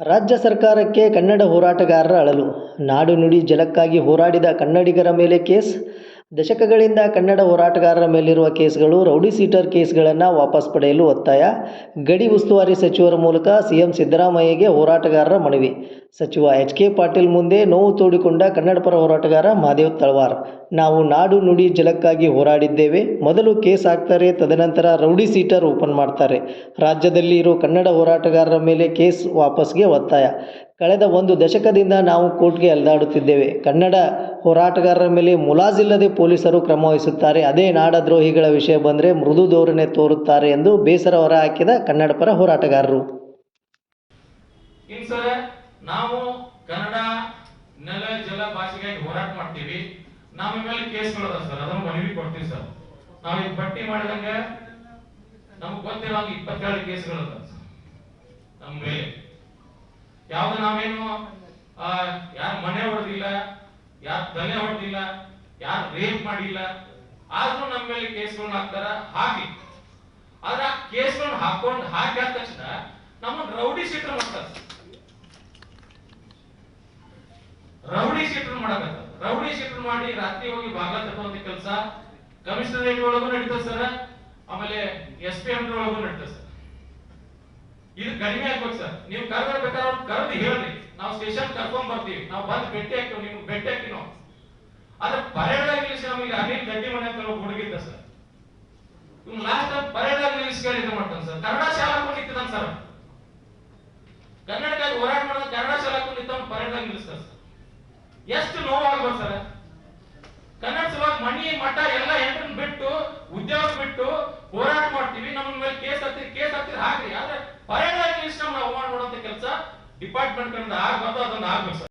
ರಾಜ್ಯ ಸರ್ಕಾರಕ್ಕೆ ಕನ್ನಡ ಹೋರಾಟಗಾರರ ಅಳಲು, ನಾಡು ನುಡಿ ಜಲಕ್ಕಾಗಿ ಹೋರಾಡಿದ ಕನ್ನಡಿಗರ ಮೇಲೆ ಕೇಸ್, ದಶಕಗಳಿಂದ ಕನ್ನಡ ಹೋರಾಟಗಾರರ ಮೇಲಿರುವ ಕೇಸ್ಗಳು ರೌಡಿ ಸೀಟರ್ ಕೇಸ್ಗಳನ್ನು ವಾಪಸ್ ಪಡೆಯಲು ಒತ್ತಾಯ, ಗಡಿ ಉಸ್ತುವಾರಿ ಸಚಿವರ ಮೂಲಕ ಸಿಎಂ ಸಿದ್ದರಾಮಯ್ಯಗೆ ಹೋರಾಟಗಾರರ ಮನವಿ. ಸಚಿವ ಎಚ್ ಕೆ ಪಾಟೀಲ್ ಮುಂದೆ ನೋವು ತೋಡಿಕೊಂಡ ಕನ್ನಡಪರ ಹೋರಾಟಗಾರ ಮಹಾದೇವ್ ತಳವಾರ್ ನಾವು ನಾಡು ನುಡಿ ಜಲಕ್ಕಾಗಿ ಹೋರಾಡಿದ್ದೇವೆ. ಮೊದಲು ಕೇಸ್ ಹಾಕ್ತಾರೆ, ತದನಂತರ ರೌಡಿ ಸೀಟರ್ ಓಪನ್ ಮಾಡ್ತಾರೆ. ರಾಜ್ಯದಲ್ಲಿ ಇರೋ ಕನ್ನಡ ಹೋರಾಟಗಾರರ ಮೇಲೆ ಕೇಸ್ ವಾಪಸ್ಗೆ ಒತ್ತಾಯ. ಕಳೆದ ಒಂದು ದಶಕದಿಂದ ನಾವು ಕೋರ್ಟ್ಗೆ ಅಲೆದಾಡುತ್ತಿದ್ದೇವೆ. ಕನ್ನಡ ಹೋರಾಟಗಾರರ ಮೇಲೆ ಮುಲಾಜಿಲ್ಲದೆ ಪೊಲೀಸರು ಕ್ರಮ ವಹಿಸುತ್ತಾರೆ. ಅದೇ ನಾಡದ್ರೋಹಿಗಳ ವಿಷಯ ಬಂದರೆ ಮೃದು ಧೋರಣೆ ತೋರುತ್ತಾರೆ ಎಂದು ಬೇಸರ ಹೊರ ಹಾಕಿದ ಕನ್ನಡ ಪರ ಹೋರಾಟಗಾರರು. ನಾವು ಕನ್ನಡ ನೆಲ ಜಲ ಭಾಷೆಗಾಗಿ ಹೋರಾಟ ಮಾಡ್ತೀವಿ. ನಮ್ಮ ಮೇಲೆ ಕೇಸ್ಗಳು ಅದ ಸರ್? ಅದನ್ನ ಮನವಿ ಕೊಡ್ತೀವಿ ಸರ್. ನಾವು ಈಗ ಪಟ್ಟಿ ಮಾಡಿದಂಗೆ ನಮ್ಗೆ ಗೊತ್ತಿರೋ ಇಪ್ಪತ್ತೇಳು ಕೇಸ್ಗಳು ಅದ ನಮ್ಮ ಮೇಲೆ. ಯಾವ್ದು ನಾವೇನು ಯಾರ ಮನೆ ಹೊಡೆದಿಲ್ಲ, ಯಾರ ತಲೆ ಹೊಡೆದಿಲ್ಲ, ಯಾರು ರೇಪ್ ಮಾಡಿಲ್ಲ, ಆದ್ರೂ ನಮ್ಮ ಮೇಲೆ ಕೇಸ್ಗಳನ್ನ ಹಾಕ್ತಾರ ಹಾಕಿ ಆದ್ರೆ ಆ ಕೇಸ್ಗಳನ್ನ ಹಾಕೊಂಡ್ ಹಾಕಿ ಆದ ತಕ್ಷಣ ನಮ್ಮನ್ನ ರೌಡಿ ಶೀಟರ್ ಮಾಡ್ತಾರ. ರೌಡಿ ಶೀಟರ್ ಮಾಡಕತ್ತ ರೌಡಿ ಶಿಫ್ಟ್ ಮಾಡಿ ರಾತ್ರಿ ಹೋಗಿ ಬಾಗ್ಲ ತಟ್ಟುವಂತ ಕೆಲಸ ಕಮಿಷನರೇಟ್ ಒಳಗೂ ನಡೀತದೆ ಸರ್. ಆಮೇಲೆ ಎಸ್ ಪಿ ಎಂ ಒಳಗೂ ನಡೀತದೆ ಸರ್. ಇದು ಕಡಿಮೆ ಆಗ್ಬೇಕು ಸರ್. ನೀವು ಕರೆದಿರ್ಬೇಕಾದ್ರೆ ಅವ್ರು ಕರೆದು ಹೇಳ್ರಿ. ನಾವು ಸ್ಟೇಷನ್ ಕರ್ಕೊಂಡ್ ಬರ್ತೀವಿ. ನಾವು ಬಂದು ಭೇಟಿ ಹಾಕ್ತೀವಿ, ನಿಮ್ಗೆ ಭೇಟಿ ಹಾಕಿ ನಾವು. ಆದ್ರೆ ಪರೇಡ್ದಾಗ ನಿಲ್ಲಿಸಿ ನಮಗೆ ಅನಿಲ್ ಗಟ್ಟಿ ಮನೆ ಅಂತ ಹುಡುಗಿದ್ದ ಸರ್. ಲಾಸ್ಟ್ ಟೈಮ್ ನಿಲ್ಲಿಸಿ ಇದು ಮಾಡ್ತಾನೆ ಸರ್ ಕನ್ನಡ ಶಾಲಾ ಹಾಕೊಂಡು ನಿಂತಿದ್ದಾನೆ ಸರ್ ಕನ್ನಡಕ್ಕಾಗಿ ಹೋರಾಟ ಮಾಡೋದು ಕನ್ನಡ ಶಾಲಾ ಹಾಕೊಂಡು ನಿಂತವನು ಪರೇಡ್ದಾಗ ನಿಲ್ಲಿಸ್ತಾರೆ ಸರ್ ಎಷ್ಟು ನೋವಾಗ್ಬೋದು ಸರ್ ಕನ್ನಡ ಸಲುವಾಗಿ ಮಣಿ ಮಠ ಎಲ್ಲ ಹೆಂಡ್ರನ್ ಬಿಟ್ಟು, ಉದ್ಯೋಗ ಬಿಟ್ಟು ಹೋರಾಟ ಮಾಡ್ತೀವಿ. ನಮ್ಮ ಮೇಲೆ ಕೇಸ್ ಹಾಕ್ತೀವಿ ಕೇಸ್ ಹಾಕ್ತೀರಿ ಹಾಕ್ರಿ ಆದ್ರೆ ಆಗಿ ನಾವು ಅವಮಾನ ಮಾಡುವಂತ ಕೆಲಸ ಡಿಪಾರ್ಟ್ಮೆಂಟ್ ಕಡೆಯಿಂದ ಆಗ್ಬಾರ್ದು ಅದನ್ನ ಆಗ್ಬೇಕು